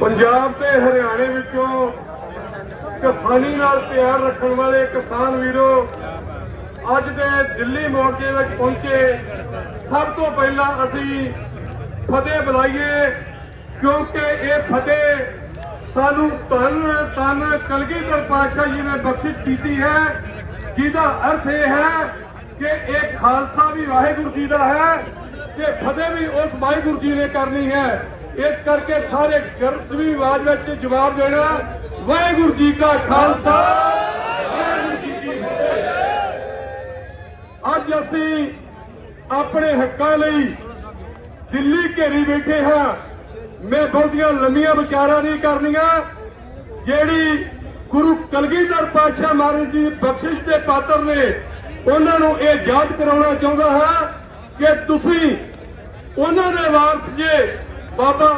ਪੰਜਾਬ ਤੇ ਹਰਿਆਣੇ ਵਿੱਚੋਂ ਕਿਸਾਨੀ ਨਾਲ ਪਿਆਰ ਰੱਖਣ ਵਾਲੇ ਕਿਸਾਨ ਵੀਰੋ, ਅੱਜ ਦੇ ਦਿੱਲੀ ਮੋਰਚੇ ਵਿੱਚ ਪਹੁੰਚੇ। ਸਭ ਤੋਂ ਪਹਿਲਾਂ ਅਸੀਂ ਫਤਿਹ ਬੁਲਾਈਏ, ਕਿਉਂਕਿ ਇਹ ਫਤਿਹ ਸਾਨੂੰ ਧੰਨ ਧੰਨ ਕਲਗੀਧਰ ਪਾਤਸ਼ਾਹ ਜੀ ਨੇ ਬਖਸ਼ਿਸ਼ ਕੀਤੀ ਹੈ। ਜਿਹਦਾ ਅਰਥ ਇਹ ਹੈ ਕਿ ਇਹ ਖਾਲਸਾ ਵੀ ਵਾਹਿਗੁਰੂ ਜੀ ਦਾ ਹੈ, ਤੇ ਫਤਿਹ ਵੀ ਉਸ ਵਾਹਿਗੁਰੂ ਜੀ ਨੇ ਕਰਨੀ ਹੈ। ਇਸ ਕਰਕੇ ਸਾਰੇ ਗਰਜਵੀ ਆਵਾਜ਼ ਵਿੱਚ ਜਵਾਬ ਦੇਣਾ ਵਾਹਿਗੁਰੂ ਜੀ ਕਾ ਖਾਲਸਾ। ਵਾਹਿਗੁਰੂ ਜੀ ਕੀ ਫਤਿਹ ਅੱਜ ਅਸੀਂ ਆਪਣੇ ਹੱਕਾਂ ਲਈ ਦਿੱਲੀ ਘੇਰੀ ਬੈਠੇ ਹਾਂ। ਮੈਂ ਬਹੁਤੀਆਂ ਲੰਮੀਆਂ ਵਿਚਾਰਾਂ ਨਹੀਂ ਕਰਨੀਆਂ। ਜਿਹੜੀ ਗੁਰੂ ਕਲਗੀਧਰ ਪਾਤਸ਼ਾਹ ਮਹਾਰਾਜ ਜੀ ਦੀ ਬਖਸ਼ਿਸ਼ ਦੇ ਪਾਤਰ ਨੇ, ਉਹਨਾਂ ਨੂੰ ਇਹ ਯਾਦ ਕਰਾਉਣਾ ਚਾਹੁੰਦਾ ਹਾਂ ਕਿ ਤੁਸੀਂ ਉਹਨਾਂ ਦੇ ਵਾਰਸ ਜੇ ਬਾਬਾ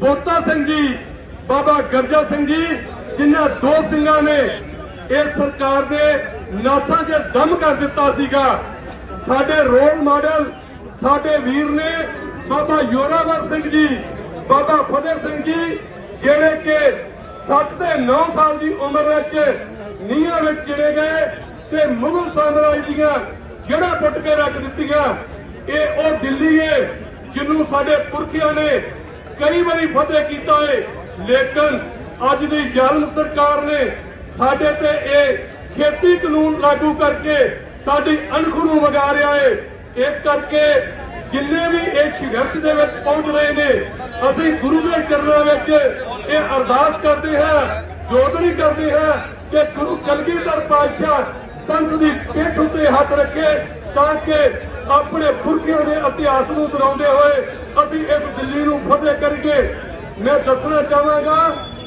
ਬੋਤਾ ਸਿੰਘ ਜੀ, ਬਾਬਾ ਗਰਜਾ ਸਿੰਘ ਜੀ ਜਿਨ੍ਹਾਂ ਦੋ ਸਿੰਘਾਂ ਨੇ ਇਹ ਸਰਕਾਰ ਦੇ ਨਾਸਾਂ 'ਚ ਦਮ ਕਰ ਦਿੱਤਾ ਸੀਗਾ। ਸਾਡੇ ਰੋਲ ਮਾਡਲ, ਸਾਡੇ ਵੀਰ ਨੇ ਬਾਬਾ ਯੋਰਾਵਰ ਸਿੰਘ ਜੀ, ਬਾਬਾ ਫਤਿਹ ਸਿੰਘ ਜੀ, ਜਿਹੜੇ ਕਿ 7 ਤੇ 9 ਸਾਲ ਦੀ ਉਮਰ ਵਿੱਚ ਨੀਹਾਂ ਵਿੱਚ ਚਲੇ ਗਏ ਤੇ ਮੁਗਲ ਸਾਮਰਾਜ ਦੀਆਂ ਜੜ੍ਹਾਂ ਪੁੱਟ ਕੇ ਰੱਖ ਦਿੱਤੀਆਂ। ਇਹ ਉਹ ਦਿੱਲੀ ਏ ਜਿਹਨੂੰ ਸਾਡੇ ਪੁਰਖਿਆਂ ਨੇ ਕਈ ਵਾਰੀ ਫਤਿਹ ਕੀਤਾ ਏ, ਲੇਕਿਨ ਅੱਜ ਦੀ ਜ਼ਾਲਮ ਸਰਕਾਰ ਨੇ ਸਾਡੇ ਤੇ ਇਹ ਖੇਤੀ ਕਾਨੂੰਨ ਲਾਗੂ ਕਰਕੇ ਸਾਡੀ ਅਣਖ ਨੂੰ ਵਗਾ ਰਿਹਾ ਹੈ ਇਸ ਕਰਕੇ ਜਿੰਨੇ ਵੀ ਇਹ ਸੰਘਰਸ਼ ਦੇ ਵਿੱਚ ਪਹੁੰਚ ਰਹੇ ਨੇ, ਅਸੀਂ ਗੁਰੂ ਦੇ ਚਰਨਾਂ ਵਿੱਚ ਇਹ ਅਰਦਾਸ ਕਰਦੇ ਹਾਂ ਜੋਦੜੀ ਕਰਦੇ ਹਾਂ ਕਿ ਗੁਰੂ ਕਲਗੀਧਰ ਪਾਤਸ਼ਾਹ ਪੰਥ ਦੀ ਪਿੱਠ ਉੱਤੇ ਹੱਥ ਰੱਖੇ ਤਾਂ ਕਿ ਆਪਣੇ ਪੁਰਖਿਆਂ ਦੇ ਇਤਿਹਾਸ ਨੂੰ ਦੁਹਰਾਉਂਦੇ ਹੋਏ ਅਸੀਂ ਇਸ ਦਿੱਲੀ ਨੂੰ ਫਤਿਹ ਕਰੀਏ। ਮੈਂ ਦੱਸਣਾ ਚਾਹਾਂਗਾ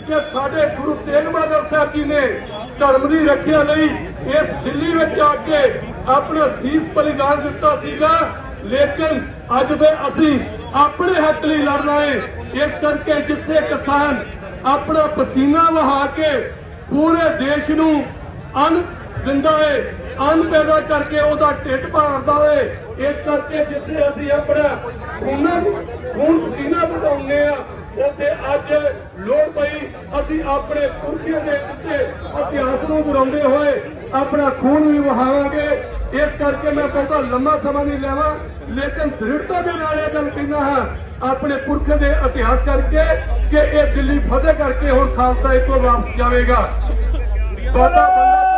ਕਿ ਸਾਡੇ ਗੁਰੂ ਤੇਗ ਬਹਾਦਰ ਸਾਹਿਬ ਜੀ ਨੇ ਧਰਮ ਦੀ ਰੱਖਿਆ ਲਈ ਇਸ ਦਿੱਲੀ ਵਿੱਚ ਆ ਕੇ ਆਪਣਾ ਸੀਸ ਬਲੀਦਾਨ ਦਿੱਤਾ ਸੀਗਾ। ਲੇਕਿਨ ਅੱਜ ਤੇ ਅਸੀਂ ਆਪਣੇ ਹੱਕ ਲਈ ਲੜਨਾ ਹੈ। ਇਸ ਕਰਕੇ ਜਿੱਥੇ ਕਿਸਾਨ ਆਪਣਾ ਪਸੀਨਾ ਵਹਾ ਕੇ ਪੂਰੇ ਦੇਸ਼ ਨੂੰ ਅੰਨ ਦਿੰਦਾ ਏ ਅੰਨ ਪੈਦਾ ਕਰਕੇ ਉਹਦਾ ਢਿੱਡ ਭਰਦਾ ਏ ਇਸ ਕਰਕੇ ਜਿੱਥੇ ਅਸੀਂ ਆਪਣਾ ਖੂਨਾ, ਖੂਨ ਪਸੀਨਾ ਬਟਾਉਂਦੇ ਆ ਉੱਥੇ ਅੱਜ ਲੋੜ ਪਈ, ਅਸੀਂ ਆਪਣੇ ਪੁਰਖਿਆਂ ਦੇ ਉੱਤੇ ਇਤਿਹਾਸ ਨੂੰ ਦੁਹਰਾਉਂਦੇ ਹੋਏ ਆਪਣਾ ਖੂਨ ਵੀ ਵਹਾਵਾਂਗੇ। ਇਸ ਕਰਕੇ ਮੈਂ ਬਹੁਤਾ ਲੰਮਾ ਸਮਾਂ ਨਹੀਂ ਲੈਵਾਂ, ਲੇਕਿਨ ਦ੍ਰਿੜਤਾ ਦੇ ਨਾਲ ਇਹ ਗੱਲ ਕਹਿੰਦਾ ਹਾਂ, ਆਪਣੇ ਪੁਰਖ ਦੇ ਇਤਿਹਾਸ ਕਰਕੇ ਕਿ ਇਹ ਦਿੱਲੀ ਫਤਿਹ ਕਰਕੇ ਹੁਣ ਖਾਲਸਾ ਇਸ ਤੋਂ ਵਾਪਸ ਜਾਵੇਗਾ। ਬਾਬਾ ਬੰਦਾ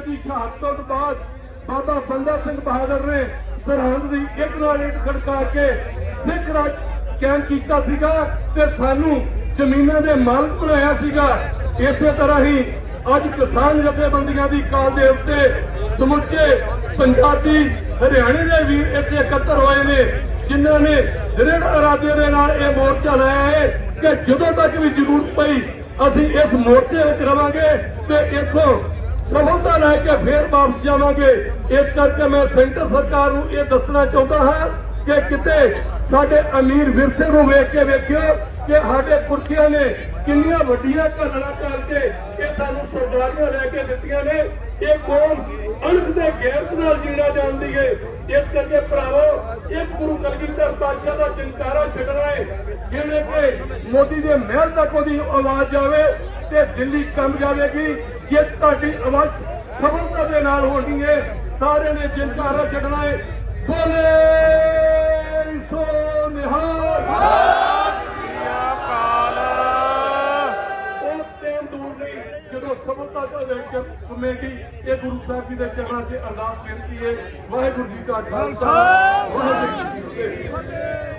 ਸਾਹਿਬਜ਼ਾਦਿਆਂ ਦੀ ਸ਼ਹਾਦਤ ਤੋਂ ਬਾਅਦ ਬਾਬਾ ਬੰਦਾ ਸਿੰਘ ਬਹਾਦਰ ਨੇ ਸਰਹੰਦ ਦੀ ਇੱਕ ਨਾਲ ਇੱਕ ਖੜਕਾ ਕੇ ਸਿੱਖ ਰਾਜ ਕਾਇਮ ਕੀਤਾ ਸੀਗਾ ਤੇ ਸਾਨੂੰ ਜ਼ਮੀਨਾਂ ਦੇ ਮਾਲਕ ਬਣਾਇਆ ਸੀਗਾ। ਇਸੇ ਤਰ੍ਹਾਂ ਹੀ ਅੱਜ ਕਿਸਾਨ ਜਥੇਬੰਦੀਆਂ ਦੀ ਕਾਲ ਦੇ ਉੱਤੇ ਸਮੁੱਚੇ ਪੰਜਾਬੀ ਹਰਿਆਣੇ ਦੇ ਵੀਰ ਇੱਥੇ ਇਕੱਤਰ ਹੋਏ ਨੇ, ਜਿਨ੍ਹਾਂ ਨੇ ਦ੍ਰਿੜ ਇਰਾਦੇ ਦੇ ਨਾਲ ਇਹ ਮੋਰਚਾ ਲਾਇਆ ਹੈ ਕਿ ਜਦੋਂ ਤੱਕ ਵੀ ਜ਼ਰੂਰਤ ਪਈ, ਅਸੀਂ ਇਸ ਮੋਰਚੇ ਵਿੱਚ ਰਵਾਂਗੇ ਤੇ ਇੱਥੋਂ ਸਫਲਤਾ ਲੈ ਕੇ ਫੇਰ ਵਾਪਸ ਜਾਵਾਂਗੇ। ਇਸ ਕਰਕੇ ਮੈਂ ਸੈਂਟਰ ਸਰਕਾਰ ਨੂੰ ਇਹ ਦੱਸਣਾ ਚਾਹੁੰਦਾ ਹਾਂ ਕਿ ਕਿਤੇ ਸਾਡੇ ਅਮੀਰ ਵਿਰਸੇ ਨੂੰ ਵੇਖ ਕੇ ਵੇਖਿਓ ਕਿ ਸਾਡੇ ਪੁਰਖਿਆਂ ਨੇ ਕਿੰਨੀਆਂ ਵੱਡੀਆਂ ਘਟਨਾ ਚੱਲ ਕੇ ਇਹ ਸਾਨੂੰ ਸਰਦਾਰੀਆਂ ਲੈ ਕੇ ਦਿੱਤੀਆਂ ਨੇ। ਇਹ ਕੌਮ ਅਣਖ ਦੇ ਗੈਰਤ ਨਾਲ ਜੀਣਾ ਜਾਣਦੀ ਏ। ਇਸ ਕਰਕੇ ਭਰਾਵੋ, ਇਹ ਗੁਰੂ ਕਲਗੀਧਰ ਪਾਤਸ਼ਾਹ ਦਾ ਜਨਕਾਰਾ ਛੱਡਣਾ ਹੈ ਜਿਹਨੇ ਕਿ ਮੋਦੀ ਦੇ ਮਹਿਲ ਤੱਕ ਉਹਦੀ ਆਵਾਜ਼ ਜਾਵੇ ਤੇ ਦਿੱਲੀ ਕੰਮ ਜਾਵੇਗੀ। ਜੇ ਤੁਹਾਡੀ ਆਵਾਜ਼ ਸਫਲਤਾ ਦੇ ਨਾਲ ਹੋਣੀ ਹੈ ਸਾਰਿਆਂ ਨੇ ਜਨਕਾਰਾ ਛੱਡਣਾ ਹੈ ਬੋਲੇ ਸੋ ਨਿਹਾਲ। ਜਦੋਂ ਸਫਲਤਾ ਦੇ ਵਿੱਚ ਤੁਮੇਗੀ ਇਹ ਗੁਰੂ ਸਾਹਿਬ ਜੀ ਦੇ ਚਰਨਾਂ 'ਚ ਅਰਦਾਸ ਬੇਨਤੀ ਹੈ ਵਾਹਿਗੁਰੂ ਜੀ ਕਾ ਖਾਲਸਾ, ਵਾਹਿਗੁਰੂ ਜੀ ਕੀ ਫਤਿਹ।